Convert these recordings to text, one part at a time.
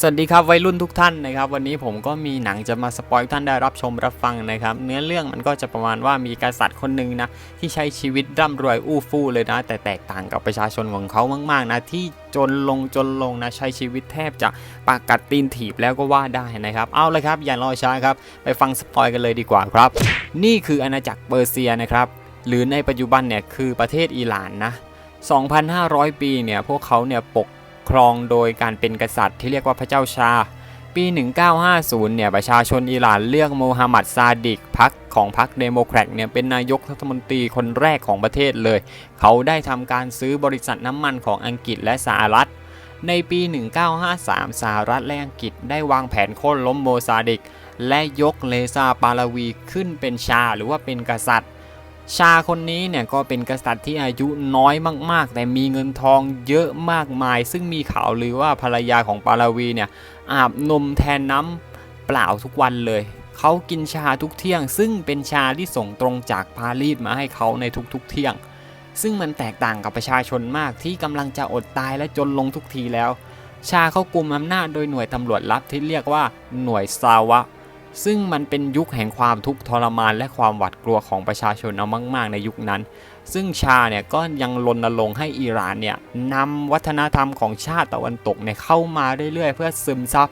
สวัสดีครับวัยรุ่นทุกท่านนะครับ วันนี้ผมก็มีหนังจะมาสปอยท่านได้รับชมรับฟังนะครับ เนื้อเรื่องมันก็จะประมาณว่ามีกษัตริย์คนหนึ่งนะที่ใช้ชีวิตร่ำรวยอู้ฟู่เลยนะ แต่แตกต่างกับประชาชนของเขามาก ๆ นะที่จนลงจนลงนะใช้ชีวิตแทบจะปากกัดตีนถีบแล้วก็ว่าได้นะครับ เอาเลยครับ อย่ารอช้าครับ ไปฟังสปอยกันเลยดีกว่าครับ นี่คืออาณาจักรเปอร์เซียนะครับหรือในปัจจุบันเนี่ยคือประเทศอิหร่านนะ 2,500 ปีเนี่ยพวกเขาเนี่ยปก ครองโดยการเป็นกษัตริย์ที่เรียกว่าพระเจ้าชา ปี 1950 เนี่ยประชาชนอิหร่านเลือกโมฮัมหมัดซาดิกพรรคของพรรคเดโมแครตเนี่ยเป็นนายกรัฐมนตรีคนแรกของประเทศเลย เขาได้ทำการซื้อบริษัทน้ำมันของอังกฤษและสหรัฐ ในปี 1953 สหรัฐและอังกฤษได้วางแผนโค่นล้มโมซาดิก และยกเลซาปาลาวีขึ้นเป็นชาหรือว่าเป็นกษัตริย์ ชาคนนี้เนี่ยก็เป็นกษัตริย์ที่อายุน้อยมาก ๆ แต่มีเงินทองเยอะมากมาย ซึ่งมีข่าวลือว่าภรรยาของปาลาวีเนี่ยอาบนมแทนน้ำเปล่าทุกวันเลยเขากินชาทุกเที่ยง ซึ่งเป็นชาที่ส่งตรงจากปารีสมาให้เขาในทุกๆเที่ยง ซึ่งมันแตกต่างกับประชาชนมากที่กำลังจะอดตายและจนลงทุกทีแล้ว ชาเขากุมอำนาจโดยหน่วยตำรวจลับที่เรียกว่าหน่วยซาวะ ซึ่งมันเป็นยุคแห่งความทุกข์ทรมานและความหวาดกลัวของประชาชนเอามาก ๆ ในยุคนั้น ซึ่งชาเนี่ยก็ยังรณรงค์ให้อิหร่านเนี่ยนำวัฒนธรรมของชาติตะวันตกเนี่ยเข้ามาเรื่อย ๆ เพื่อซึมซับ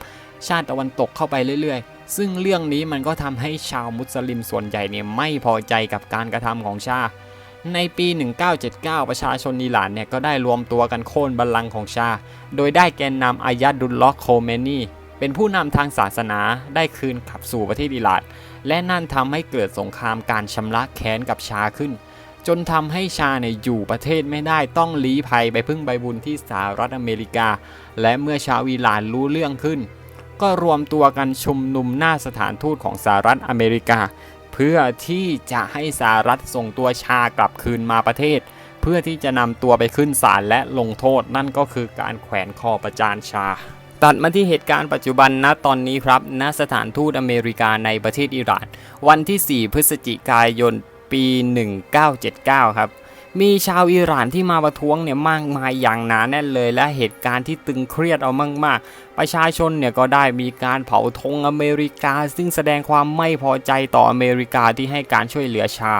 ชาติตะวันตกเข้าไปเรื่อย ๆ ซึ่งเรื่องนี้มันก็ทำให้ชาวมุสลิมส่วนใหญ่เนี่ยไม่พอใจกับการกระทำของชา ในปี 1979 ประชาชนอิหร่านเนี่ยก็ได้รวมตัวกันโค่นบัลลังก์ของชา โดยได้แกนนำอายาดุลล็อฮ์โคเมนี เป็นผู้นำทางศาสนาได้คืนกลับสู่ประเทศอิหร่านและนั่นทำให้เกิดสงครามการชำระแค้นกับชาขึ้น จนทำให้ชาเนี่ยอยู่ประเทศไม่ได้ต้องลี้ภัยไปพึ่งใบบุญที่สหรัฐอเมริกา และเมื่อชาวอิหร่านรู้เรื่องขึ้น ก็รวมตัวกันชุมนุมหน้าสถานทูตของสหรัฐอเมริกา เพื่อที่จะให้สหรัฐส่งตัวชากลับคืนมาประเทศ เพื่อที่จะนำตัวไปขึ้นศาลและลงโทษนั่นก็คือการแขวนคอประจานชา ตัดมาที่เหตุการณ์ปัจจุบันณตอนนี้ครับ ณ สถานทูตอเมริกาในประเทศอิหร่าน วันที่ 4 พฤศจิกายน ปี 1979 ครับ มีชาวอิหร่านที่มาประท้วงเนี่ยมากมายอย่างหนาแน่นเลย และเหตุการณ์ที่ตึงเครียดเอามากๆ ประชาชนเนี่ยก็ได้มีการเผาธงอเมริกา ซึ่งแสดงความไม่พอใจต่ออเมริกาที่ให้การช่วยเหลือชา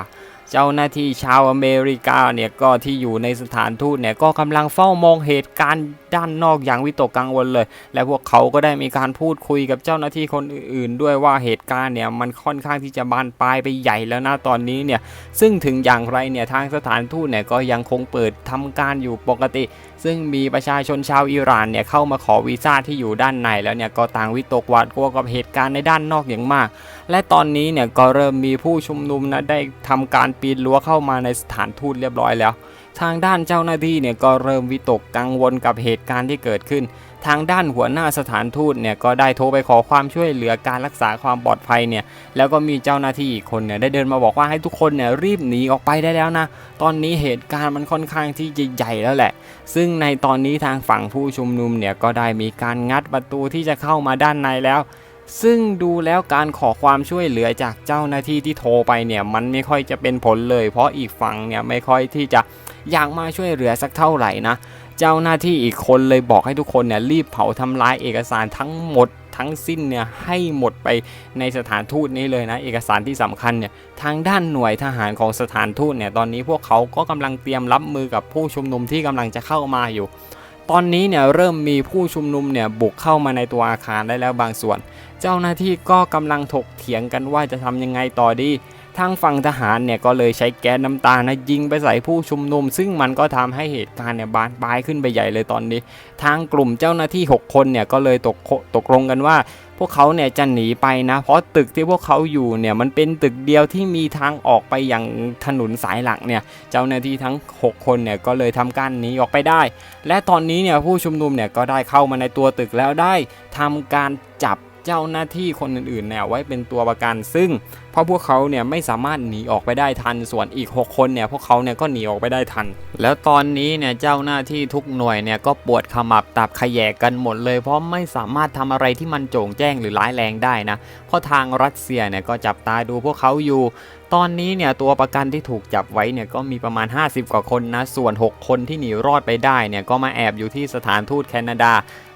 เจ้าหน้าที่ชาวอเมริกาเนี่ยก็ที่อยู่ในสถานทูตเนี่ยก็กำลังเฝ้ามองเหตุการณ์ด้านนอกอย่างวิตกกังวลเลย และพวกเขาก็ได้มีการพูดคุยกับเจ้าหน้าที่คนอื่น ๆ ด้วยว่าเหตุการณ์เนี่ยมันค่อนข้างที่จะบานปลายไปใหญ่แล้วนะตอนนี้เนี่ยซึ่งถึงอย่างไรเนี่ยทางสถานทูตเนี่ยก็ยังคงเปิดทำการอยู่ปกติ ซึ่งมีประชาชนชาวอิหร่านเนี่ยเข้ามาขอวีซ่าที่อยู่ด้านในแล้วเนี่ยก็ต่างวิตกหวาดกลัวกับเหตุการณ์ในด้านนอกอย่างมาก และตอนนี้เนี่ยก็เริ่มมีผู้ชุมนุมนะได้ทำการปีนรั้วเข้ามาในสถานทูตเรียบร้อยแล้ว ทางด้านเจ้าหน้าที่เนี่ยก็เริ่มวิตกกังวลกับเหตุการณ์ที่เกิดขึ้น ทางด้านหัวหน้าสถานทูตเนี่ยก็ได้โทรไปขอความช่วยเหลือการรักษาความปลอดภัยเนี่ยแล้วก็มีเจ้าหน้าที่อีกคนเนี่ยได้เดินมาบอกว่าให้ทุกคนเนี่ยรีบหนีออกไปได้แล้วนะตอนนี้เหตุการณ์มันค่อนข้างที่จะใหญ่แล้วแหละ ซึ่งในตอนนี้ทางฝั่งผู้ชุมนุมเนี่ยก็ได้มีการงัดประตูที่จะเข้ามาด้านในแล้วซึ่งดูแล้วการขอความช่วยเหลือจากเจ้าหน้าที่ที่โทรไปเนี่ยมันไม่ค่อยจะเป็นผลเลย เพราะอีกฝั่งเนี่ยไม่ค่อยที่จะอยากมาช่วยเหลือสักเท่าไหร่นะ เจ้าหน้าที่อีกคนเลยบอกให้ทุกคนเนี่ยรีบเผาทำลายเอกสารทั้งหมดทั้งสิ้นเนี่ยให้หมดไปในสถานทูตนี้เลยนะ เอกสารที่สำคัญเนี่ยทางด้านหน่วยทหารของสถานทูตเนี่ยตอนนี้พวกเขาก็กำลังเตรียมรับมือกับผู้ชุมนุมที่กำลังจะเข้ามาอยู่ ตอนนี้เนี่ยเริ่มมีผู้ชุมนุมเนี่ยบุกเข้ามาในตัวอาคารได้แล้วบางส่วน เจ้าหน้าที่ก็กำลังถกเถียงกันว่าจะทำยังไงต่อดี ทางฝั่งทหารเนี่ยก็เลยใช้แก๊สน้ำตานะยิงไปใส่ผู้ชุมนุม ซึ่งมันก็ทำให้เหตุการณ์เนี่ยบานปลายขึ้นไปใหญ่เลยตอนนี้ ทางกลุ่มเจ้าหน้าที่ 6 คนเนี่ยก็เลยตกตกลงกันว่าพวกเขาเนี่ยจะหนีไปนะ เพราะตึกที่พวกเขาอยู่เนี่ยมันเป็นตึกเดียวที่มีทางออกไปอย่างถนนสายหลักเนี่ยเจ้าหน้าที่ทั้ง 6 คนเนี่ยก็เลยทำการหนีออกไปได้ และตอนนี้เนี่ยผู้ชุมนุมเนี่ยก็ได้เข้ามาในตัวตึกแล้วได้ทำการจับ เจ้าหน้าที่คนอื่นๆเนี่ยไว้เป็นตัวประกัน ซึ่งเพราะพวกเขาเนี่ยไม่สามารถหนีออกไปได้ทันส่วนอีก 6 คนเนี่ยพวกเขาเนี่ยก็หนีออกไปได้ทัน แล้วตอนนี้เนี่ยเจ้าหน้าที่ทุกหน่วยเนี่ยก็ปวดขมับตับขยแยกกันหมดเลย เพราะไม่สามารถทำอะไรที่มันโจ่งแจ้งหรือร้ายแรงได้นะเพราะทางรัสเซียเนี่ยก็จับตาดูพวกเขาอยู่ ตอนนี้เนี่ยตัวประกันที่ถูกจับไว้เนี่ยก็มีประมาณ 50 กว่าคนนะ ส่วน 6 คนที่หนีรอดไปได้เนี่ยก็มาแอบอยู่ที่สถานทูตแคนาดา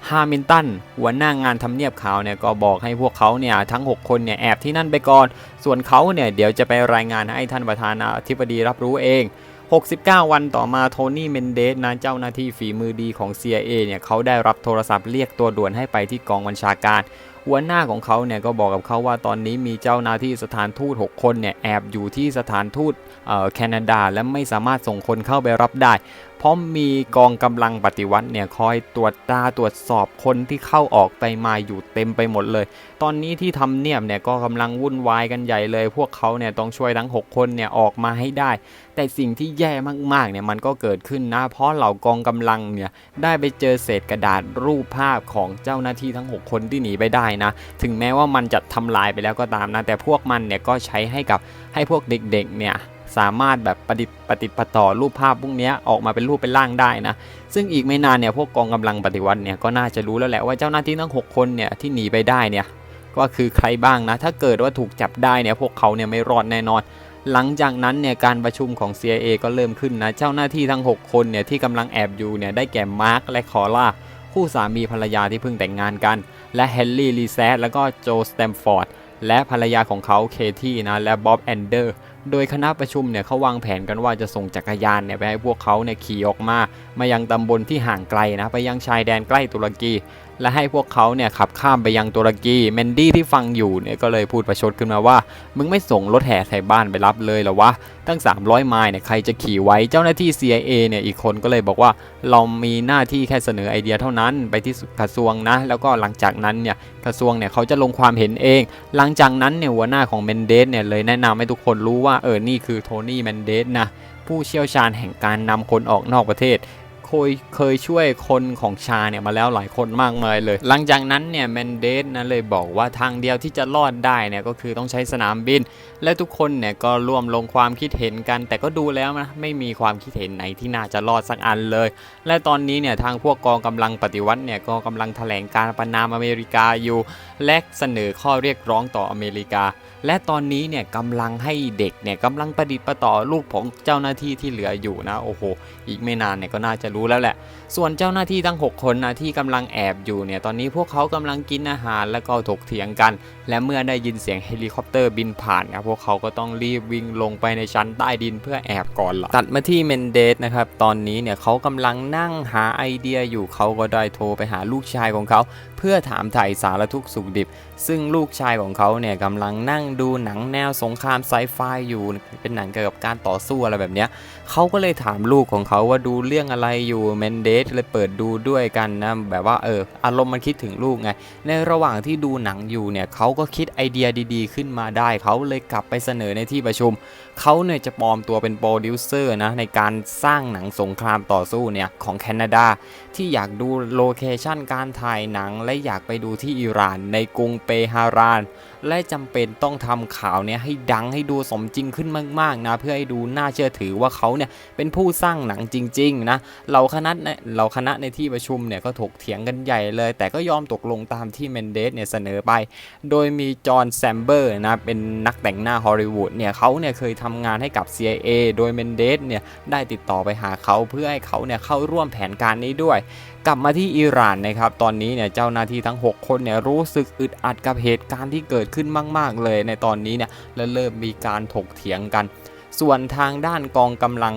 ฮามิลตันหัวหน้างานทำเนียบขาวเนี่ยก็บอกให้พวกเขาเนี่ยทั้ง 6 คนเนี่ยแอบที่นั่นไปก่อน ส่วนเขาเนี่ยเดี๋ยวจะไปรายงานให้ท่านประธานาธิบดีรับรู้เอง 69 วันต่อมาโทนี่เมนเดสนะเจ้าหน้าที่ฝีมือดีของ CIA เนี่ยเขาได้รับโทรศัพท์เรียกตัวด่วนให้ไปที่กองบัญชาการ หัวหน้าของเขาเนี่ยก็บอกกับเขาว่าตอนนี้มีเจ้าหน้าที่สถานทูต 6 คนเนี่ยแอบอยู่ที่สถานทูตแคนาดา และไม่สามารถส่งคนเข้าไปรับได้ เพราะมีกองกำลังปฏิวัติเนี่ยคอยตรวจตาตรวจสอบคนที่เข้าออกไปมาอยู่เต็มไปหมดเลย ตอนนี้ที่ทำเนียบเนี่ยก็กำลังวุ่นวายกันใหญ่เลย พวกเขาเนี่ยต้องช่วยทั้ง 6 คนเนี่ยออกมาให้ได้ แต่สิ่งที่แย่มากๆเนี่ยมันก็เกิดขึ้นนะเพราะเหล่ากองกำลังเนี่ยได้ไปเจอเศษกระดาษรูปภาพของเจ้าหน้าที่ทั้ง 6 คนที่หนีไปได้นะ ถึงแม้ว่ามันจะทำลายไปแล้วก็ตามนะแต่พวกมันเนี่ยก็ใช้ให้กับให้พวกเด็กๆเนี่ย สามารถแบบประดิษฐ์ปฏิดประต่อรูปภาพพวกนี้ออกมาเป็นรูปเป็นร่างได้นะ ซึ่งอีกไม่นานเนี่ยพวกกองกำลังปฏิวัติเนี่ยก็น่าจะรู้แล้วแหละว่าเจ้าหน้าที่ทั้ง 6 คนเนี่ยที่หนีไปได้เนี่ยก็คือใครบ้างนะ ถ้าเกิดว่าถูกจับได้เนี่ยพวกเขาเนี่ยไม่รอดแน่นอน หลังจากนั้นเนี่ยการประชุมของ CIA ก็เริ่มขึ้นนะ เจ้าหน้าที่ทั้ง 6 คนเนี่ยที่กำลังแอบอยู่เนี่ยได้แก่มาร์คและคอร่าคู่สามีภรรยาที่เพิ่งแต่งงานกัน และเฮนรี่ลีแซดแล้วก็โจสแตมฟอร์ดและภรรยาของเขาเคที่นะและบ๊อบแอนเดอร์ โดยคณะประชุมเนี่ยเขาวางแผนกันว่าจะส่งจักรยานเนี่ยไปให้พวกเขาเนี่ยขี่ออกมา มายังตำบลที่ห่างไกลนะไปยังชายแดนใกล้ตุรกี และให้พวกเขาเนี่ยขับข้ามไปยังตุรกีเมนดี้ที่ฟังอยู่เนี่ยก็เลยพูดประชดขึ้นมาว่า มึงไม่ส่งรถแห่ใส่บ้านไปรับเลยหรอวะ ตั้ง 300 ไมล์เนี่ยใครจะขี่ไว้เจ้าหน้าที่ CIA เนี่ยอีกคนก็เลยบอกว่าเรามีหน้าที่แค่เสนอไอเดียเท่านั้นไปที่กระทรวงนะ แล้วก็หลังจากนั้นเนี่ยกระทรวงเนี่ยเขาจะลงความเห็นเอง หลังจากนั้นเนี่ยหัวหน้าของเมนเดสเนี่ยเลยแนะนำให้ทุกคนรู้ว่าเออนี่คือโทนี่เมนเดสนะผู้เชี่ยวชาญแห่งการนำคนออกนอกประเทศ เคยเคยช่วยคนของชาเนี่ยมาแล้วหลายคนมากมายเลย หลังจากนั้นเนี่ยเมนเดสนะเลยบอกว่าทางเดียวที่จะรอดได้เนี่ยก็คือต้องใช้สนามบิน และทุกคนเนี่ยก็ร่วมลงความคิดเห็นกัน แต่ก็ดูแล้วนะไม่มีความคิดเห็นไหนที่น่าจะรอดสักอันเลย และตอนนี้เนี่ยทางพวกกองกำลังปฏิวัติเนี่ยก็กำลังแถลงการประนามอเมริกาอยู่ และเสนอข้อเรียกร้องต่ออเมริกา และตอนนี้เนี่ยกำลังให้เด็กเนี่ยกำลังประดิษฐ์ประต่อลูกของเจ้าหน้าที่ที่เหลืออยู่นะโอ้โห อีกไม่นานเนี่ยก็น่าจะรู้แล้วแหละ ส่วนเจ้าหน้าที่ทั้ง 6 คนนะที่กำลังแอบอยู่เนี่ยตอนนี้พวกเขากำลังกินอาหารแล้วก็ถกเถียงกัน และเมื่อได้ยินเสียงเฮลิคอปเตอร์บินผ่านนะพวกเขาก็ต้องรีบวิ่งลงไปในชั้นใต้ดินเพื่อแอบก่อนละตัดมาที่เมนเดสนะครับตอนนี้เนี่ยเขากำลังนั่งหาไอเดียอยู่เขาก็ได้โทรไปหาลูกชายของเขา เพื่อถามไถ่สารทุกสุขดิบ ซึ่งลูกชายของเขาเนี่ยกำลังนั่งดูหนังแนวสงครามไซไฟอยู่เป็นหนังเกี่ยวกับการต่อสู้อะไรแบบเนี้ยเขาก็เลยถามลูกของเขาว่าดูเรื่องอะไรอยู่เมนเดสเลยเปิดดูด้วยกันนะแบบว่าเอออารมณ์มันคิดถึงลูกไงในระหว่างที่ดูหนังอยู่เนี่ยเขาก็คิดไอเดียดี ๆ ขึ้นมาได้เขาเลยกลับไปเสนอในที่ประชุมเขาเนี่ยจะปลอมตัวเป็นโปรดิวเซอร์นะในการสร้างหนังสงครามต่อสู้เนี่ยของแคนาดา ที่อยากดูโลเคชันการถ่ายหนัง และอยากไปดูที่อิหร่านในกรุงเปฮาราน และจำเป็นต้องทำข่าวเนี่ยให้ดังให้ดูสมจริงขึ้นมากๆนะเพื่อให้ดูน่าเชื่อถือว่าเขาเนี่ยเป็นผู้สร้างหนังจริงๆนะเราคณะเนี่ยเราคณะในที่ประชุมเนี่ยก็ถกเถียงกันใหญ่เลย แต่ก็ยอมตกลงตามที่เมนเดสเนี่ยเสนอไป โดยมีจอห์นแซมเบอร์นะเป็นนักแต่งหน้าฮอลลีวูดเนี่ยเขาเนี่ยเคยทำงานให้กับ CIA โดยเมนเดสเนี่ยได้ติดต่อไปหาเขาเพื่อให้เขาเนี่ยเข้าร่วมแผนการนี้ด้วย กลับมาที่อิหร่านนะครับตอนนี้เนี่ยเจ้าหน้าที่ทั้ง 6 คนเนี่ยรู้สึกอึดอัดกับเหตุการณ์ที่เกิดขึ้นมาก ๆ เลยในตอนนี้เนี่ยและเริ่มมีการถกเถียงกันส่วนทางด้านกองกำลัง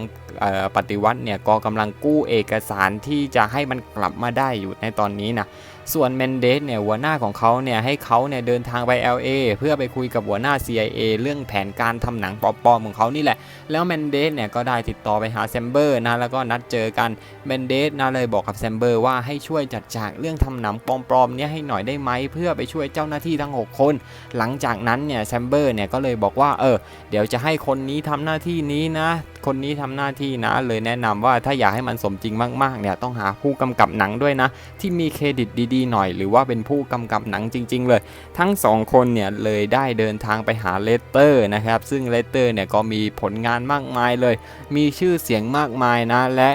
ปฏิวัติเนี่ยกองกำลังกู้เอกสารที่จะให้มันกลับมาได้อยู่ในตอนนี้นะ ส่วนเมนเดสเนี่ยหัวหน้าของเขาเนี่ยให้เขาเนี่ยเดินทางไป LA เพื่อไปคุยกับหัวหน้า CIA เรื่องแผนการทำหนังปลอมๆของเขานี่แหละแล้วเมนเดสเนี่ยก็ได้ติดต่อไปหาแซมเบอร์นะแล้วก็นัดเจอกันเมนเดสนะเลยบอกกับแซมเบอร์ว่าให้ช่วยจัดฉากเรื่องทำหนังปลอมๆเนี่ยให้หน่อยได้ไหมเพื่อไปช่วยเจ้าหน้าที่ทั้ง 6 คน หลังจากนั้นเนี่ยแซมเบอร์เนี่ยก็เลยบอกว่าเออเดี๋ยวจะให้คนนี้ทำหน้าที่นี้นะ คนนี้ทำหน้าที่นะ เลยแนะนำว่าถ้าอยากให้มันสมจริงมากๆเนี่ยต้องหาผู้กำกับหนังด้วยนะ ที่มีเครดิตดีๆหน่อย หรือว่าเป็นผู้กำกับหนังจริง ๆ เลย ทั้งสองคนเนี่ยเลยได้เดินทางไปหาเลสเตอร์นะครับซึ่งเลสเตอร์เนี่ยก็มีผลงานมากมายเลย มีชื่อเสียงมากมายนะ และ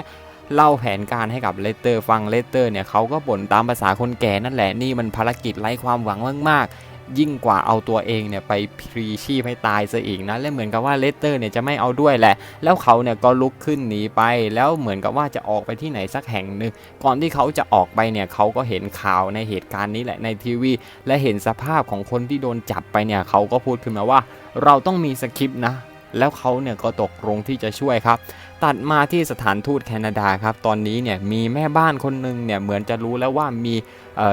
เล่าแผนการให้กับเลเตอร์ฟังเลเตอร์เนี่ยเขาก็บ่นตามภาษาคนแก่นั่นแหละนี่มันภารกิจไร้ความหวังมากๆ ยิ่งกว่าเอาตัวเองเนี่ยไปพรีชีพให้ตายซะอีกนะและเหมือนกับว่าเลเตอร์เนี่ยจะไม่เอาด้วยแหละ แล้วเขาเนี่ยก็ลุกขึ้นหนีไป แล้วเหมือนกับว่าจะออกไปที่ไหนสักแห่งหนึ่งก่อนที่เขาจะออกไปเนี่ยเขาก็เห็นข่าวในเหตุการณ์นี้แหละในทีวี และเห็นสภาพของคนที่โดนจับไปเนี่ยเขาก็พูดขึ้นมาว่า เราต้องมีสคริปต์นะ แล้วเขาเนี่ยก็ตกลงที่จะช่วยครับ ตัดมาที่สถานทูตแคนาดาครับ ตอนนี้เนี่ยมีแม่บ้านคนหนึ่งเนี่ยเหมือนจะรู้แล้วว่ามี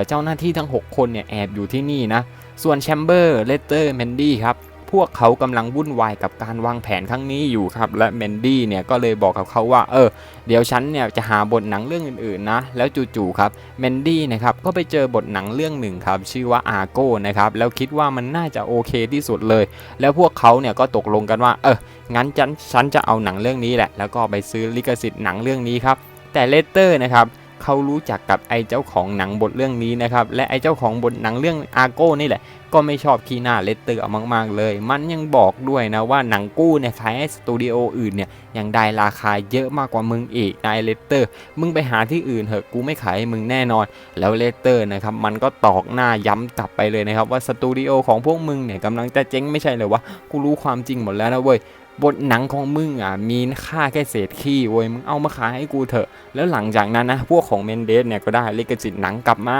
เจ้าหน้าที่ทั้ง 6 คนเนี่ยแอบอยู่ที่นี่นะ ส่วนแชมเบอร์เลเตอร์แมนดี้ครับ พวกเขากำลังวุ่นวายกับการวางแผนครั้งนี้อยู่ครับ และแมนดี้เนี่ยก็เลยบอกกับเขาว่า เออ เดี๋ยวฉันเนี่ยจะหาบทหนังเรื่องอื่นๆนะ แล้วจู่ๆครับแมนดี้นะครับก็ไปเจอบทหนังเรื่องหนึ่งครับ ชื่อว่าอาโก้นะครับ แล้วคิดว่ามันน่าจะโอเคที่สุดเลย แล้วพวกเขาเนี่ยก็ตกลงกันว่า เออ งั้นฉันฉันจะเอาหนังเรื่องนี้แหละ แล้วก็ไปซื้อลิขสิทธิ์หนังเรื่องนี้ครับ แต่เลเตอร์นะครับเขารู้จักกับไอ้เจ้าของหนังบทเรื่องนี้นะครับ และไอ้เจ้าของบทหนังเรื่องอาโก้นี่แหละ ก็ไม่ชอบขี้หน้าเลตเตอร์มาก ๆ เลย มันยังบอกด้วยนะว่าหนังกู้เนี่ยขายให้สตูดิโออื่นเนี่ยยังได้ราคาเยอะมากกว่ามึงอีกนายเลตเตอร์ มึงไปหาที่อื่นเถอะกูไม่ขายให้มึงแน่นอน แล้วเลตเตอร์นะครับมันก็ตอกหน้าย้ำกลับไปเลยนะครับว่าสตูดิโอของพวกมึงเนี่ยกำลังจะเจ๊งไม่ใช่เหรอวะกูรู้ความจริงหมดแล้วนะเว้ยบทหนังของมึงอะมีค่าแค่เศษขี้เว้ยมึงเอามาขายให้กูเถอะ แล้วหลังจากนั้นนะพวกของเมนเดสเนี่ยก็ได้ลิขสิทธิ์หนังกลับมา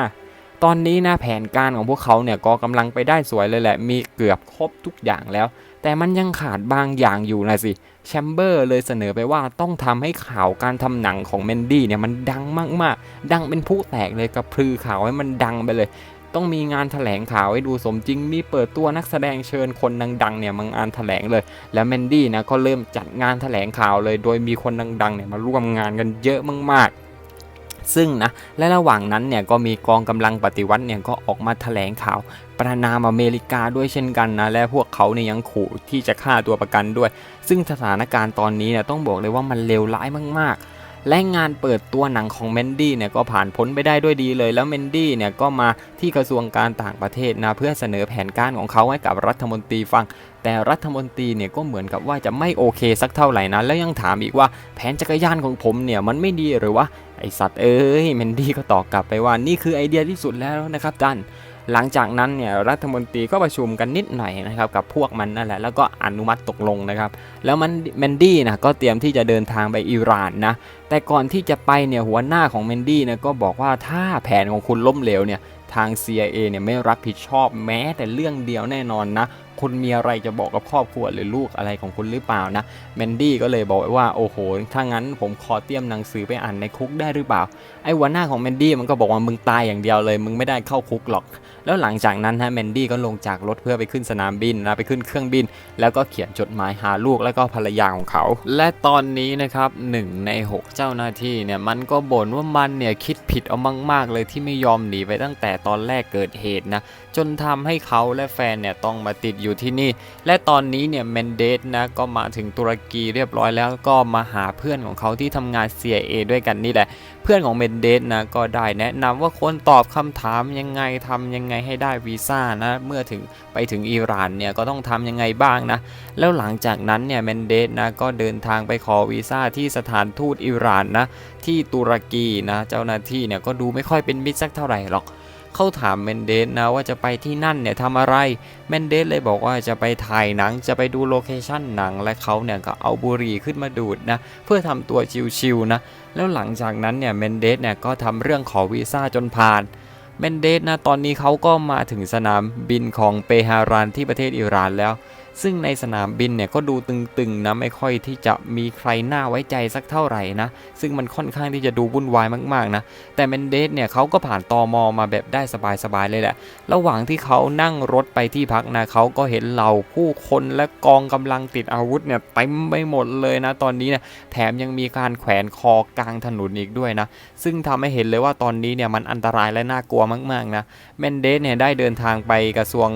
ตอนนี้นะแผนการของพวกเขาเนี่ยก็กำลังไปได้สวยเลยแหละ มีเกือบครบทุกอย่างแล้ว แต่มันยังขาดบางอย่างอยู่นะสิแชมเบอร์เลยเสนอไปว่าต้องทำให้ข่าวการทำหนังของเมนดี้เนี่ยมันดังมากๆ ดังเป็นผู้แตกเลยกระพือข่าวให้มันดังไปเลย ต้องมีงานแถลงข่าวให้ดูสมจริง มีเปิดตัวนักแสดงเชิญคนดังๆเนี่ยมางานแถลงเลย แล้วแมนดี้นะก็เริ่มจัดงานแถลงข่าวเลย โดยมีคนดังๆเนี่ยมาร่วมงานกันเยอะมากๆ ซึ่งนะและระหว่างนั้นเนี่ยก็มีกองกำลังปฏิวัติเนี่ยก็ออกมาแถลงข่าว ประนามอเมริกาด้วยเช่นกันนะและพวกเขาเนี่ยยังขู่ที่จะฆ่าตัวประกันด้วย ซึ่งสถานการณ์ตอนนี้เนี่ยต้องบอกเลยว่ามันเลวร้ายมากๆ และงานเปิดตัวหนังของเมนดี้เนี่ยก็ผ่านพ้นไปได้ด้วยดีเลย แล้วเมนดี้เนี่ยก็มาที่กระทรวงการต่างประเทศนะเพื่อเสนอแผนการของเขาให้กับรัฐมนตรีฟัง แต่รัฐมนตรีเนี่ยก็เหมือนกับว่าจะไม่โอเคสักเท่าไหร่นะแล้วยังถามอีกว่าแผนจักรยานของผมเนี่ยมันไม่ดีหรือว่าไอสัตว์เอ้ยเมนดี้ก็ตอบกลับไปว่านี่คือไอเดียที่สุดแล้วนะครับท่าน หลังจากนั้นเนี่ยรัฐมนตรีก็ประชุมกันนิดหน่อยนะครับกับพวกมันนั่นแหละแล้วก็อนุมัติตกลงนะครับ แล้วมันแมนดี้นะก็เตรียมที่จะเดินทางไปอิหร่านนะแต่ก่อนที่จะไปเนี่ยหัวหน้าของแมนดี้นะก็บอกว่าถ้าแผนของคุณล้มเหลวเนี่ยทาง CIA เนี่ยไม่รับผิดชอบแม้แต่เรื่องเดียวแน่นอนนะคุณมีอะไรจะบอกกับครอบครัวหรือลูกอะไรของคุณหรือเปล่านะแมนดี้ก็เลยบอกว่าโอ้โห ถ้างั้นผมขอเตรียมหนังสือไปอ่านในคุกได้หรือเปล่า ไอ้หัวหน้าของแมนดี้มันก็บอกว่ามึงตายอย่างเดียวเลย มึงไม่ได้เข้าคุกหรอก แล้วหลังจากนั้นฮะแมนดี้ก็ลงจากรถเพื่อไปขึ้นสนามบินนะไปขึ้นเครื่องบิน แล้วก็เขียนจดหมายหาลูกแล้วก็ภรรยาของเขา และตอนนี้นะครับหนึ่งใน 6 เจ้าหน้าที่เนี่ยมันก็บ่นว่ามันเนี่ยคิดผิดเอามาก ๆ เลยที่ไม่ยอมหนีไปตั้งแต่ตอนแรกเกิดเหตุนะ จนทำให้เขาและแฟนเนี่ยต้องมาติดอยู่ที่นี่ และตอนนี้เนี่ยเมนเดสนะก็มาถึงตุรกีเรียบร้อยแล้วก็มาหาเพื่อนของเขาที่ทำงาน CIA ด้วยกันนี่แหละ เพื่อนของเมนเดสนะก็ได้แนะนำว่าควรตอบคำถามยังไงทำยังไงให้ได้วีซ่านะเมื่อถึงไปถึงอิหร่านเนี่ยก็ต้องทำยังไงบ้างนะแล้วหลังจากนั้นเนี่ยเมนเดสนะก็เดินทางไปขอวีซ่าที่สถานทูตอิหร่านนะที่ตุรกีนะเจ้าหน้าที่เนี่ยก็ดูไม่ค่อยเป็นมิตรสักเท่าไหร่หรอก เขาถามเมนเดสนะว่าจะไปที่นั่นเนี่ยทำอะไรเมนเดสเลยบอกว่าจะไปถ่ายหนังจะไปดูโลเคชั่นหนังและเขาเนี่ยก็เอาบุหรี่ขึ้นมาดูดนะเพื่อทำตัวชิวๆนะแล้วหลังจากนั้นเนี่ยเมนเดสเนี่ยก็ทำเรื่องขอวีซ่าจนผ่านเมนเดสนะตอนนี้เขาก็มาถึงสนามบินของเปฮารานที่ประเทศอิหร่านแล้ว ซึ่งในสนามบินเนี่ยก็ดูตึงๆนะไม่ค่อยที่จะมีใครน่าไว้ใจสักเท่าไหร่นะซึ่งมันค่อนข้างที่จะดูวุ่นวายมากๆนะแต่เมนเดสเนี่ยเขาก็ผ่านตอมอมาแบบได้สบายๆเลยแหละระหว่างที่เขานั่งรถไปที่พักนะเขาก็เห็นเหล่าผู้คนและกองกำลังติดอาวุธเนี่ยเต็มไปหมดเลยนะตอนนี้เนี่ยแถมยังมีการแขวนคอกลางถนนอีกด้วยนะซึ่งทำให้เห็นเลยว่าตอนนี้เนี่ยมันอันตรายและน่ากลัวมากๆนะเมนเดสเนี่ยได้เดินทางไปกระทรวง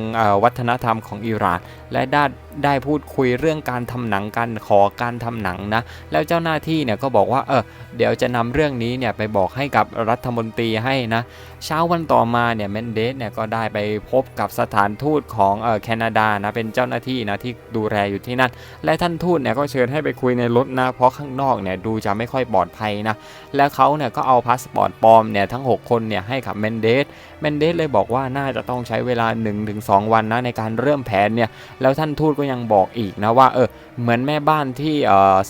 วัฒนธรรมของอิหร่านและได้ time. ได้พูดคุยเรื่องการทำหนังกันขอการทำหนังนะ แล้วเจ้าหน้าที่เนี่ยก็บอกว่าเออเดี๋ยวจะนำเรื่องนี้เนี่ยไปบอกให้กับรัฐมนตรีให้นะเช้าวันต่อมาเนี่ยเมนเดสเนี่ยก็ได้ไปพบกับสถานทูตของเออแคนาดานะเป็นเจ้าหน้าที่นะที่ดูแลอยู่ที่นั่น และท่านทูตเนี่ยก็เชิญให้ไปคุยในรถนะเพราะข้างนอกเนี่ยดูจะไม่ค่อยปลอดภัยนะแล้วเขาเนี่ยก็เอาพาสปอร์ตปลอมเนี่ยทั้ง 6 คนเนี่ยให้กับเมนเดสเมนเดสเลยบอกว่าน่าจะต้องใช้เวลา 1-2 วันนะในการเริ่มแผนเนี่ยแล้วท่านทูตก็ยังบอกอีกนะว่าเออเหมือนแม่บ้านที่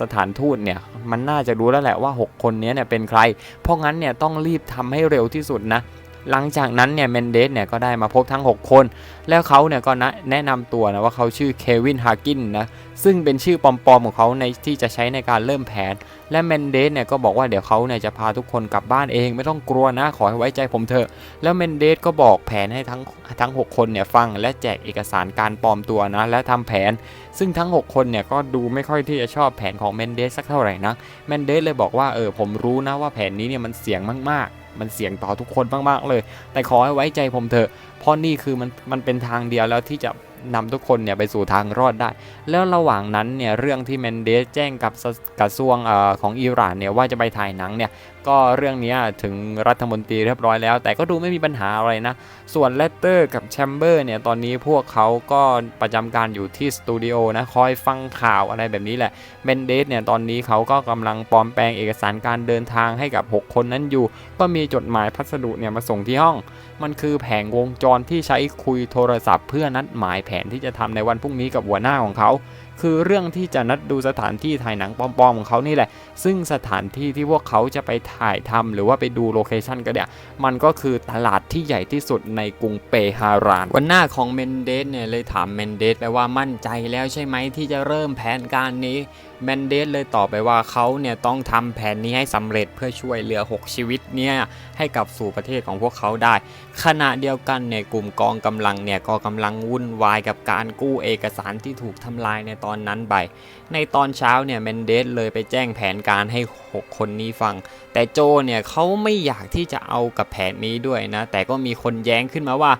สถานทูตเนี่ยมันน่าจะรู้แล้วแหละว่า 6 คนนี้เนี่ยเป็นใคร เพราะงั้นเนี่ยต้องรีบทำให้เร็วที่สุดนะ หลังจากนั้นเนี่ยเมนเดสเนี่ยก็ได้มาพบทั้ง 6 คน แล้วเขาเนี่ยก็แนะนำตัวนะว่าเขาชื่อเควินฮากินนะซึ่งเป็นชื่อปลอมๆของเขาในที่จะใช้ในการเริ่มแผน และเมนเดสเนี่ยก็บอกว่าเดี๋ยวเขาเนี่ยจะพาทุกคนกลับบ้านเองไม่ต้องกลัวนะขอให้ไว้ใจผมเถอะ แล้วเมนเดสก็บอกแผนให้ทั้งทั้ง 6 คนเนี่ยฟังและแจกเอกสารการปลอมตัวนะและทำแผน ซึ่งทั้ง 6 คนเนี่ยก็ดูไม่ค่อยที่จะชอบแผนของเมนเดสสักเท่าไหร่นะเมนเดสเลยบอกว่าเออผมรู้นะว่าแผนนี้เนี่ยมันเสี่ยงมากๆ มันเสี่ยงต่อทุกคนมากๆเลย แต่ขอให้ไว้ใจผมเถอะ เพราะนี่คือมันมันเป็นทางเดียวแล้วที่จะนำทุกคนเนี่ยไปสู่ทางรอดได้ แล้วระหว่างนั้นเนี่ยเรื่องที่เมนเดสแจ้งกับกระทรวงเออของอิหร่านเนี่ยว่าจะไปถ่ายหนังเนี่ย ก็เรื่องนี้ถึงรัฐมนตรีเรียบร้อยแล้ว แต่ก็ดูไม่มีปัญหาอะไรนะ ส่วนเลตเตอร์กับแชมเบอร์เนี่ย ตอนนี้พวกเขาก็ประจำการอยู่ที่สตูดิโอนะ คอยฟังข่าวอะไรแบบนี้แหละเมนเดสเนี่ย ตอนนี้เขาก็กำลังปลอมแปลงเอกสารการเดินทางให้กับ 6 คนนั้นอยู่ ก็มีจดหมายพัสดุเนี่ยมาส่งที่ห้อง มันคือแผงวงจรที่ใช้คุยโทรศัพท์ เพื่อนัดหมายแผนที่จะทำในวันพรุ่งนี้กับหัวหน้าของเขา คือเรื่องที่จะนัดดูสถานที่ถ่ายหนังปลอมๆของเขานี่แหละ ซึ่งสถานที่ที่พวกเขาจะไปถ่ายทำหรือว่าไปดูโลเคชันก็เนี่ยมันก็คือตลาดที่ใหญ่ที่สุดในกรุงเปฮาราน วันหน้าของเมนเดสเนี่ยเลยถามเมนเดสไปว่ามั่นใจแล้วใช่ไหมที่จะเริ่มแผนการนี้ แมนเดสเลยตอบไปว่าเขาเนี่ยต้องทำแผนนี้ให้สำเร็จเพื่อช่วยเหลือ 6 ชีวิตเนี่ยให้กลับสู่ประเทศของพวกเขาได้ ขณะเดียวกันเนี่ยกลุ่มกองกำลังเนี่ยก็กำลังวุ่นวายกับการกู้เอกสารที่ถูกทำลายในตอนนั้นไป ในตอนเช้าเนี่ยเมนเดสเลยไปแจ้งแผนการให้ 6 คนนี้ฟัง แต่โจเนี่ยเขาไม่อยากที่จะเอากับแผนนี้ด้วยนะ แต่ก็มีคนแย้งขึ้นมาว่า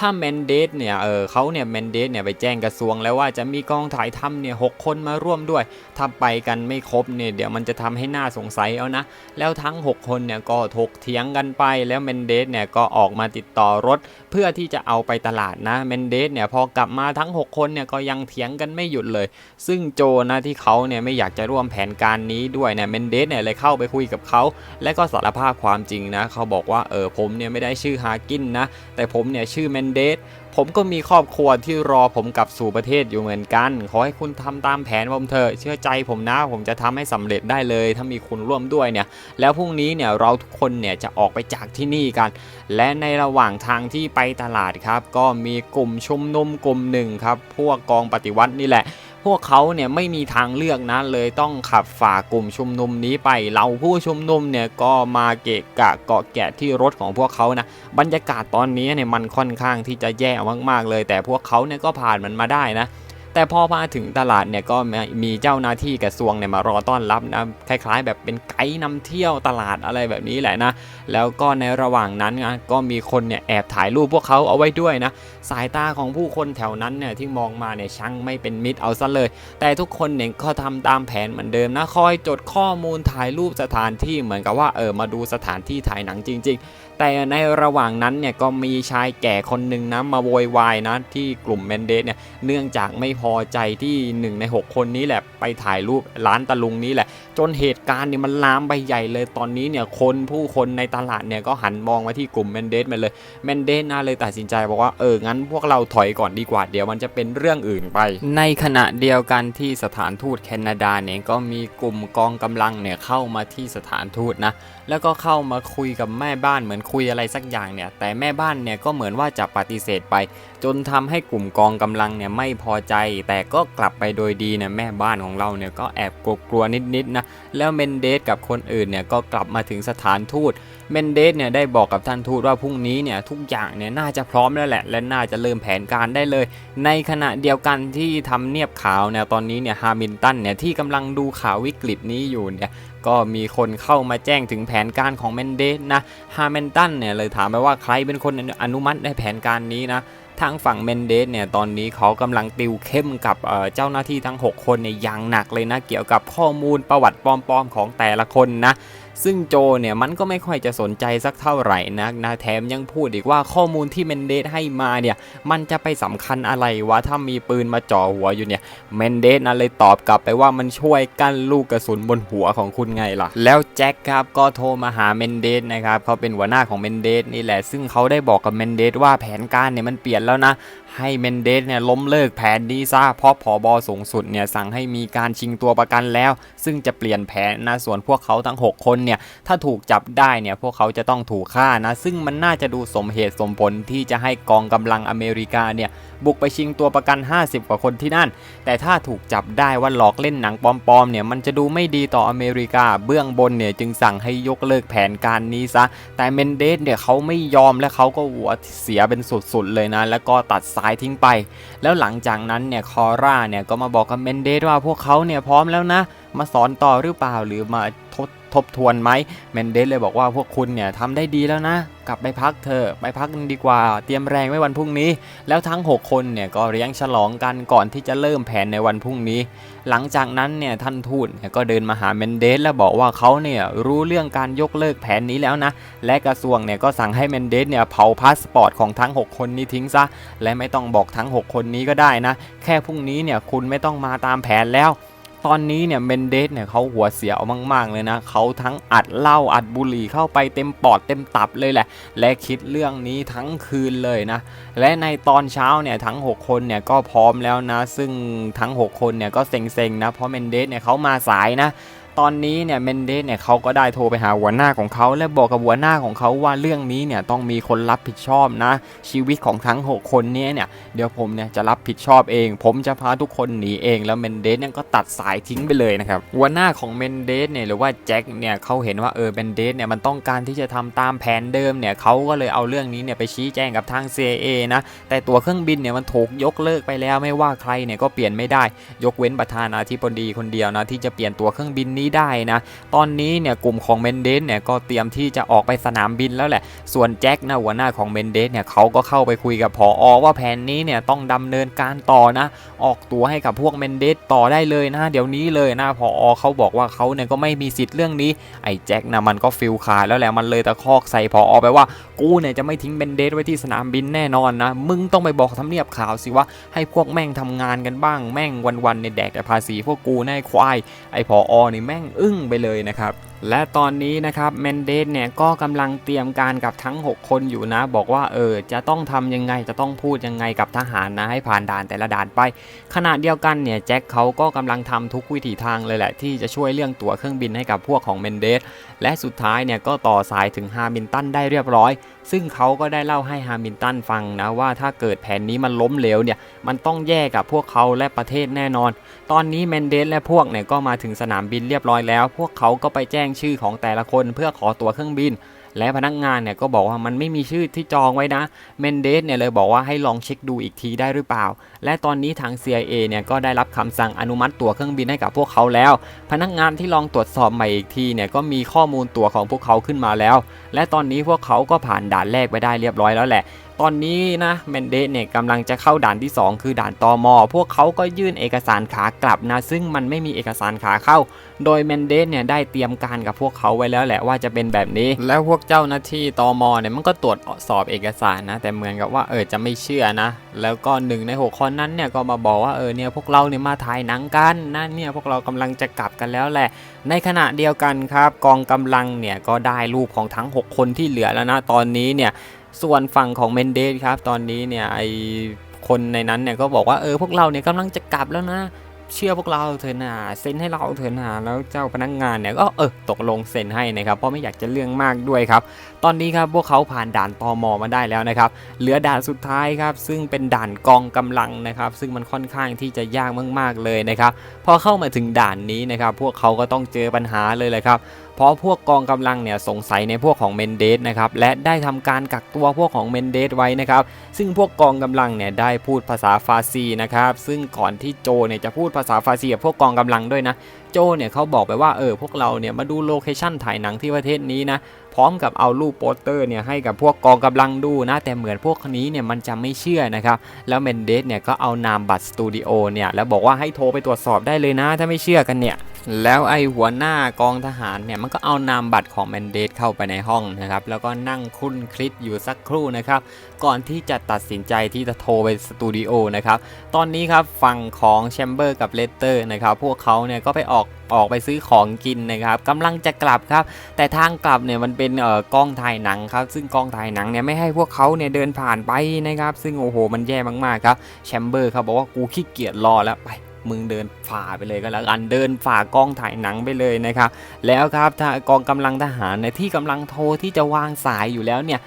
ถ้าเมนเดสเนี่ย เออเขาเนี่ยเมนเดสเนี่ยไปแจ้งกระทรวงแล้วว่าจะมีกองถ่ายทำเนี่ยหกคนมาร่วมด้วย ถ้าไปกันไม่ครบเนี่ยเดี๋ยวมันจะทำให้หน่าสงสัยเอานะ แล้วทั้ง 6 คนเนี่ยก็ถกเถียงกันไป แล้วเมนเดสเนี่ยก็ออกมาติดต่อรถ เพื่อที่จะเอาไปตลาดนะ เมนเดสเนี่ยพอกลับมาทั้ง 6 คนเนี่ยก็ยังเถียงกันไม่หยุดเลย ซึ่งโจนะที่เขาเนี่ยไม่อยากจะร่วมแผนการนี้ด้วยเนี่ยเมนเดสเนี่ยเลยเข้าไปคุยกับเขา และก็สารภาพความจริงนะเขาบอกว่าเออผมเนี่ยไม่ได้ชื่อฮากินนะแต่ผมเนี่ยชื่อเมนเดสผมก็มีครอบครัวที่รอผมกลับสู่ประเทศอยู่เหมือนกัน ขอให้คุณทำตามแผนผมเถอะเชื่อใจผมนะ ผมจะทำให้สำเร็จได้เลย ถ้ามีคุณร่วมด้วยเนี่ย แล้วพรุ่งนี้เนี่ยเราทุกคนเนี่ยจะออกไปจากที่นี่กัน และในระหว่างทางที่ไปตลาดครับ ก็มีกลุ่มชุมนุมกลุ่มหนึ่งครับ พวกกองปฏิวัตินี่แหละ พวกเขาเนี่ยไม่มีทางเลือกนะเลยต้องขับฝ่ากลุ่มชุมนุมนี้ไปเราผู้ชุมนุมเนี่ยก็มาเกะกะเกาะแกะที่รถของพวกเขานะบรรยากาศตอนนี้เนี่ยมันค่อนข้างที่จะแย่มากๆเลย แต่พวกเขาเนี่ยก็ผ่านมันมาได้นะ แต่พอมาถึงตลาดเนี่ยก็มีเจ้าหน้าที่กระทรวงเนี่ยมารอต้อนรับนะคล้ายๆ แบบเป็นไกด์นำเที่ยวตลาดอะไรแบบนี้แหละนะ แล้วก็ในระหว่างนั้นนะก็มีคนเนี่ยแอบถ่ายรูปพวกเขาเอาไว้ด้วยนะ สายตาของผู้คนแถวนั้นเนี่ยที่มองมาเนี่ยช่างไม่เป็นมิตรเอาซะเลย แต่ทุกคนเนี่ยก็ทำตามแผนเหมือนเดิมนะคอยจดข้อมูลถ่ายรูปสถานที่เหมือนกับว่าเออมาดูสถานที่ถ่ายหนังจริง ๆ แต่ในระหว่างนั้นเนี่ยก็มีชายแก่คนหนึ่งนะมาโวยวายนะที่กลุ่มเมนเดสเนี่ยเนื่องจากไม่พอใจที่หนึ่งใน 6 คนนี้แหละไปถ่ายรูปร้านตะลุงนี้แหละ จนเหตุการณ์เนี่ยมันลามไปใหญ่เลยตอนนี้เนี่ยคนผู้คนในตลาดเนี่ยก็หันมองมาที่กลุ่มเมนเดสมาเลยเมนเดสนะเลยตัดสินใจบอกว่าเอองั้นพวกเราถอยก่อนดีกว่าเดี๋ยวมันจะเป็นเรื่องอื่นไป ในขณะเดียวกันที่สถานทูตแคนาดาเนี่ยก็มีกลุ่มกองกำลังเนี่ยเข้ามาที่สถานทูตนะแล้วก็เข้ามาคุยกับแม่บ้านเหมือนคุยอะไรสักอย่างเนี่ย แต่แม่บ้านเนี่ยก็เหมือนว่าจะปฏิเสธไป จนทำให้กลุ่มกองกำลังเนี่ยไม่พอใจ แต่ก็กลับไปโดยดีเนี่ยแม่บ้านของเราเนี่ยก็แอบกลัวๆนิดๆนะแล้วเมนเดสกับคนอื่นเนี่ยก็กลับมาถึงสถานทูตเมนเดสเนี่ยได้บอกกับท่านทูตว่าพรุ่งนี้เนี่ยทุกอย่างเนี่ยน่าจะพร้อมแล้วแหละ และน่าจะเริ่มแผนการได้เลย ในขณะเดียวกันที่ทำเนียบขาวเนี่ยตอนนี้เนี่ยฮามิลตันเนี่ยที่กำลังดูข่าววิกฤตนี้อยู่เนี่ย ก็มีคนเข้ามาแจ้งถึงแผนการของเมนเดสนะฮามิลตันเนี่ยเลยถามไปว่าใครเป็นคนอนุมัติในแผนการนี้นะทางฝั่งเมนเดสเนี่ยตอนนี้เขากำลังติวเข้มกับเเจ้าหน้าที่ทั้ง 6 คนเนี่ยอย่างหนักเลยนะ เกี่ยวกับข้อมูลประวัติปลอมๆของแต่ละคนนะ ซึ่งโจเนี่ยมันก็ไม่ค่อยจะสนใจสักเท่าไหร่นักนะแถมยังพูดอีกว่าข้อมูลที่เมนเดสให้มาเนี่ยมันจะไปสำคัญอะไรวะถ้ามีปืนมาจ่อหัวอยู่เนี่ยเมนเดสนะเลยตอบกลับไปว่ามันช่วยกั้นลูกกระสุนบนหัวของคุณไงล่ะ แล้วแจ็คครับก็โทรมาหาเมนเดสนะครับเขาเป็นหัวหน้าของเมนเดสนี่แหละซึ่งเขาได้บอกกับเมนเดสว่าแผนการเนี่ยมันเปลี่ยนแล้วนะ ให้เมนเดสเนี่ยล้มเลิกแผนนี้ซะเพราะผอบอสูงสุดเนี่ยสั่งให้มีการชิงตัวประกันแล้ว ซึ่งจะเปลี่ยนแผนนะส่วนพวกเขาทั้ง 6 คนเนี่ยถ้าถูกจับได้เนี่ยพวกเขาจะต้องถูกฆ่านะซึ่งมันน่าจะดูสมเหตุสมผลที่จะให้กองกำลังอเมริกาเนี่ยบุกไปชิงตัวประกัน 50 กว่าคนที่นั่น แต่ถ้าถูกจับได้ว่าหลอกเล่นหนังปลอมๆเนี่ยมันจะดูไม่ดีต่ออเมริกา เบื้องบนเนี่ยจึงสั่งให้ยกเลิกแผนการนี้ซะแต่เมนเดสเนี่ยเขาไม่ยอมและเขาก็หัวเสียเป็นสุดๆเลยนะแล้วก็ตัดสายทิ้งไป แล้วหลังจากนั้นเนี่ยคอร่าเนี่ยก็มาบอกกับเมนเดสว่าพวกเขาเนี่ยพร้อมแล้วนะ มาสอนต่อหรือเปล่าหรือมาทด ทบทวนไหมเมนเดสเลยบอกว่าพวกคุณเนี่ยทำได้ดีแล้วนะ กลับไปพักเถอะไปพักดีกว่า เตรียมแรงไว้วันพรุ่งนี้ แล้วทั้ง 6 คนเนี่ยก็เลี้ยงฉลองกันก่อนที่จะเริ่มแผนในวันพรุ่งนี้ หลังจากนั้นเนี่ยท่านทูตเนี่ยก็เดินมาหาเมนเดสแล้วบอกว่าเขาเนี่ยรู้เรื่องการยกเลิกแผนนี้แล้วนะ และกระทรวงเนี่ยก็สั่งให้เมนเดสเนี่ยเผาพาสปอร์ตของทั้ง 6 คนนี้ทิ้งซะและไม่ต้องบอกทั้ง 6 คนนี้ก็ได้นะ แค่พรุ่งนี้เนี่ยคุณไม่ต้องมาตามแผนแล้ว ตอนนี้เนี่ยเมนเดสเนี่ยเขาหัวเสียวมาก ๆ เลยนะเขาทั้งอัดเหล้าอัดบุหรี่เข้าไปเต็มปอดเต็มตับเลยแหละ และคิดเรื่องนี้ทั้งคืนเลยนะ และในตอนเช้าเนี่ยทั้ง 6 คนเนี่ยก็พร้อมแล้วนะ ซึ่งทั้ง 6 คนเนี่ยก็เซ็งๆนะเพราะเมนเดสเนี่ยเขามาสายนะ ตอนนี้เนี่ยเมนเดสเนี่ยเขาก็ได้โทรไปหาหัวหน้าของเขาและบอกกับหัวหน้าของเขาว่าเรื่องนี้เนี่ยต้องมีคนรับผิดชอบนะ ชีวิตของทั้ง 6 คนเนี้เนี่ยเดี๋ยวผมเนี่ยจะรับผิดชอบเอง ผมจะพาทุกคนหนีเองแล้วเมนเดสเนี่ยก็ตัดสายทิ้งไปเลยนะครับหัวหน้าของเมนเดสเนี่ยหรือว่าแจ็คเนี่ยเขาเห็นว่าเออเมนเดสเนี่ยมันต้องการที่จะทำตามแผนเดิมเนี่ยเขาก็เลยเอาเรื่องนี้เนี่ยไปชี้แจงกับทาง CIA นะแต่ตัวเครื่องบินเนี่ยมันถูกยกเลิกไปแล้วไม่ว่าใครเนี่ยก็เปลี่ยนไม่ได้ ยกเว้นประธานาธิบดีคนเดียวนะที่จะเปลี่ยนตัวเครื่องบินนี้ได้นะ ตอนนี้เนี่ยกลุ่มของเมนเดสเนี่ยก็เตรียมที่จะออกไปสนามบินแล้วแหละ ส่วนแจ็คนะหัวหน้าของเมนเดสเนี่ยเขาก็เข้าไปคุยกับผออว่าแผนนี้เนี่ยต้องดำเนินการต่อนะ ออกตัวให้กับพวกเมนเดสต่อได้เลยนะ เดี๋ยวนี้เลยนะผออเขาบอกว่าเขาเนี่ยก็ไม่มีสิทธิ์เรื่องนี้ไอ้แจ็คนะมันก็ฟิลขาดแล้วแหละมันเลยตะคอกใส่ผออไปว่ากูเนี่ยจะไม่ทิ้งเมนเดสไว้ที่สนามบินแน่นอนนะมึงต้องไปบอกทำเนียบข่าวสิว่าให้พวกแม่งทำงานกันบ้างแม่งวันๆในยแดกแต่ภาษีพวกกูแน่ควายไอ้พออนี่แม่งอึ้งไปเลยนะครับและตอนนี้นะครับเมนเดสเนี่ยก็กำลังเตรียมการกับทั้ง 6 คนอยู่นะ บอกว่าเออจะต้องทำยังไงจะต้องพูดยังไงกับทหารนะให้ผ่านด่านแต่ละด่านไป ขณะเดียวกันเนี่ยแจ็คเขาก็กำลังทำทุกวิถีทางเลยแหละ ที่จะช่วยเรื่องตั๋วเครื่องบินให้กับพวกของเมนเดสและสุดท้ายเนี่ยก็ต่อสายถึงฮามิลตันได้เรียบร้อย ซึ่งเขาก็ได้เล่าให้ฮามิลตันฟังนะว่าถ้าเกิดแผนนี้มันล้มเหลวเนี่ยมันต้องแย่กับพวกเขาและประเทศแน่นอน ตอนนี้เมนเดสและพวกเนี่ยก็มาถึงสนามบินเรียบร้อยแล้ว พวกเขาก็ไปแจ้งชื่อของแต่ละคนเพื่อขอตั๋วเครื่องบิน และพนักงานเนี่ยก็บอกว่ามันไม่มีชื่อที่จองไว้นะ เมนเดสเนี่ยเลยบอกว่าให้ลองเช็คดูอีกทีได้หรือเปล่า และตอนนี้ทาง CIA เนี่ยก็ได้รับคำสั่งอนุมัติตั๋วเครื่องบินให้กับพวกเขาแล้ว พนักงานที่ลองตรวจสอบใหม่อีกทีเนี่ยก็มีข้อมูลตั๋วของพวกเขาขึ้นมาแล้ว และตอนนี้พวกเขาก็ผ่านด่านแรกไปได้เรียบร้อยแล้วแหละ ตอนนี้นะเมนเดสเนี่ยกำลังจะเข้าด่านที่ 2 คือด่านตอมอพวกเขาก็ยื่นเอกสารขากลับนะ ซึ่งมันไม่มีเอกสารขาเข้า โดยเมนเดสเนี่ยได้เตรียมการกับพวกเขาไว้แล้วแหละว่าจะเป็นแบบนี้ แล้วพวกเจ้าหน้าที่ตอมอเนี่ยมันก็ตรวจสอบเอกสารนะ แต่เหมือนกับว่าเออจะไม่เชื่อนะ แล้วก็หนึ่งในหกคนนั้นเนี่ยก็มาบอกว่าเออเนี่ยพวกเราเนี่ยมาถ่ายหนังกันนะเนี่ยพวกเรากำลังจะกลับกันแล้วแหละ ในขณะเดียวกันครับ กองกำลังเนี่ยก็ได้รูปของทั้ง 6 คนที่เหลือแล้วนะตอนนี้เนี่ย ส่วนฝั่งของเมนเดสครับตอนนี้เนี่ยไอคนในนั้นเนี่ยก็บอกว่าเออพวกเราเนี่ยกำลังจะกลับแล้วนะ เชื่อพวกเราเถอะนะเซ็นให้เราเถอะนะแล้วเจ้าพนักงานเนี่ยก็เออตกลงเซ็นให้นะครับเพราะไม่อยากจะเรื่องมากด้วยครับ ตอนนี้ครับพวกเขาผ่านด่านตอมอมาได้แล้วนะครับเหลือด่านสุดท้ายครับ ซึ่งเป็นด่านกองกำลังนะครับ ซึ่งมันค่อนข้างที่จะยากมากๆเลยนะครับพอเข้ามาถึงด่านนี้นะครับ พวกเขาก็ต้องเจอปัญหาเลยเลยครับ เพราะพวกกองกำลังเนี่ยสงสัยในพวกของเมนเดสนะครับและได้ทำการกักตัวพวกของเมนเดสไว้นะครับซึ่งพวกกองกำลังเนี่ยได้พูดภาษาฟาซีนะครับซึ่งก่อนที่โจเนี่ยจะพูดภาษาฟาซีกับพวกกองกำลังด้วยนะโจเนี่ยเขาบอกไปว่าเออพวกเราเนี่ยมาดูโลเคชั่นถ่ายหนังที่ประเทศนี้นะพร้อมกับเอารูปโปสเตอร์เนี่ยให้กับพวกกองกำลังดูนะแต่เหมือนพวกนี้เนี่ยมันจะไม่เชื่อนะครับแล้วเมนเดสเนี่ยก็เอานามบัตรสตูดิโอเนี่ยแล้วบอกว่าให้โทรไปตรวจสอบได้เลยนะ ถ้าไม่เชื่อกันเนี่ย แล้วไอหัวหน้ากองทหารเนี่ยมันก็เอานามบัตรของแมนเดสเข้าไปในห้องนะครับ แล้วก็นั่งคุ้นคลิดอยู่สักครู่นะครับ ก่อนที่จะตัดสินใจที่จะโทรไปสตูดิโอนะครับ ตอนนี้ครับฝั่งของแชมเบอร์กับเลสเตอร์นะครับ พวกเขาเนี่ยก็ไปออกออกไปซื้อของกินนะครับกำลังจะกลับครับ แต่ทางกลับเนี่ยมันเป็นเอ่อกล้องถ่ายหนังครับ ซึ่งกล้องถ่ายหนังเนี่ยไม่ให้พวกเขาเนี่ยเดินผ่านไปนะครับ ซึ่งโอ้โหมันแย่มากๆครับแชมเบอร์เขาบอกว่ากูขี้เกียจรอแล้วไป มึงเดินฝ่าไปเลยก็แล้วกันเดินฝ่ากล้องถ่ายหนังไปเลยนะครับ แล้วครับกองกำลังทหารในที่กำลังโทรที่จะวางสายอยู่แล้วเนี่ย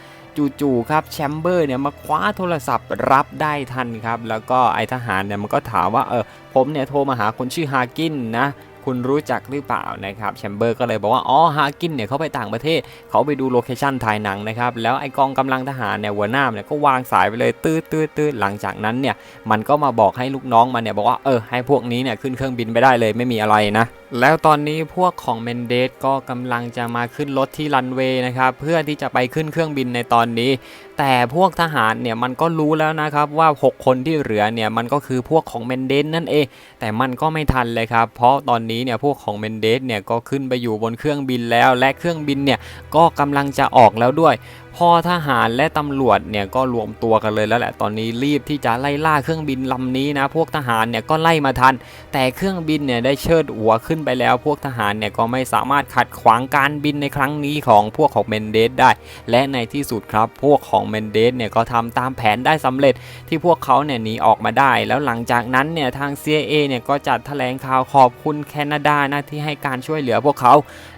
จู่ๆครับแชมเบอร์เนี่ยมาคว้าโทรศัพท์รับได้ทันครับ แล้วก็ไอทหารเนี่ยมันก็ถามว่าเออผมเนี่ยโทรมาหาคนชื่อฮากินนะ คุณรู้จักหรือเปล่านะครับแชมเบอร์ก็เลยบอกว่า อ๋อ ฮากินเนี่ยเขาไปต่างประเทศ เขาไปดูโลเคชั่นถ่ายหนังนะครับ แล้วไอกองกำลังทหารเนี่ยหัวหน้าเนี่ยก็วางสายไปเลยตื้อตื้อตื้อหลังจากนั้นเนี่ย มันก็มาบอกให้ลูกน้องมันเนี่ยบอกว่า เออ ให้พวกนี้เนี่ยขึ้นเครื่องบินไปได้เลยไม่มีอะไรนะ แล้วตอนนี้พวกของเมนเดสก็กำลังจะมาขึ้นรถที่รันเวย์นะครับ เพื่อที่จะไปขึ้นเครื่องบินในตอนนี้ แต่พวกทหารเนี่ยมันก็รู้แล้วนะครับว่า 6 คนที่เหลือเนี่ยมันก็คือพวกของเมนเดสนั่นเอง แต่มันก็ไม่ทันเลยครับ เพราะตอนนี้เนี่ยพวกของเมนเดสเนี่ยก็ขึ้นไปอยู่บนเครื่องบินแล้ว และเครื่องบินเนี่ยก็กำลังจะออกแล้วด้วยพ่อทหารและตำรวจเนี่ยก็รวมตัวกันเลยแล้วแหละตอนนี้รีบที่จะไล่ล่าเครื่องบินลำนี้นะ พวกทหารเนี่ยก็ไล่มาทัน แต่เครื่องบินเนี่ยได้เชิดหัวขึ้นไปแล้ว พวกทหารเนี่ยก็ไม่สามารถขัดขวางการบินในครั้งนี้ของพวกของเมนเดสได้ และในที่สุดครับ พวกของเมนเดสเนี่ยก็ทำตามแผนได้สำเร็จที่พวกเขาเนี่ยหนีออกมาได้ แล้วหลังจากนั้นเนี่ยทาง CIA เนี่ยก็จัดแถลงข่าวขอบคุณแคนาดานะที่ให้การช่วยเหลือพวกเขา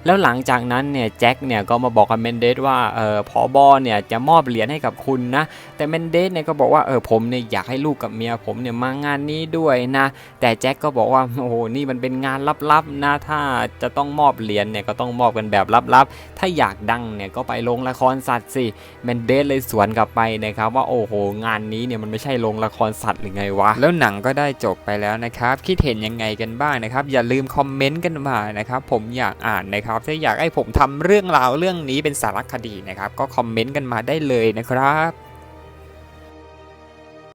แล้วหลังจากนั้นเนี่ยแจ็คเนี่ยก็มาบอกกับเมนเดสว่าเออพอบอเนี่ยจะมอบเหรียญให้กับคุณนะ แต่เมนเดสเนี่ยก็บอกว่าเออผมเนี่ยอยากให้ลูกกับเมียผมเนี่ยมางานนี้ด้วยนะ แต่แจ็คก็บอกว่าโอ้โหนี่มันเป็นงานลับๆนะถ้าจะต้องมอบเหรียญเนี่ยก็ต้องมอบกันแบบลับๆ ถ้าอยากดังเนี่ยก็ไปลงละครสัตว์สิเมนเดสเลยสวนกลับไปนะครับว่าโอ้โห งานนี้เนี่ยมันไม่ใช่ลงละครสัตว์หรือไงวะ แล้วหนังก็ได้จบไปแล้วนะครับ คิดเห็นยังไงกันบ้างนะครับ อย่าลืมคอมเมนต์กันมานะครับผมอยากอ่านนะครับถ้าอยากให้ผมทำเรื่องราวเรื่องนี้เป็นสารคดีนะครับก็คอมเมนต์กันมาได้เลยนะครับ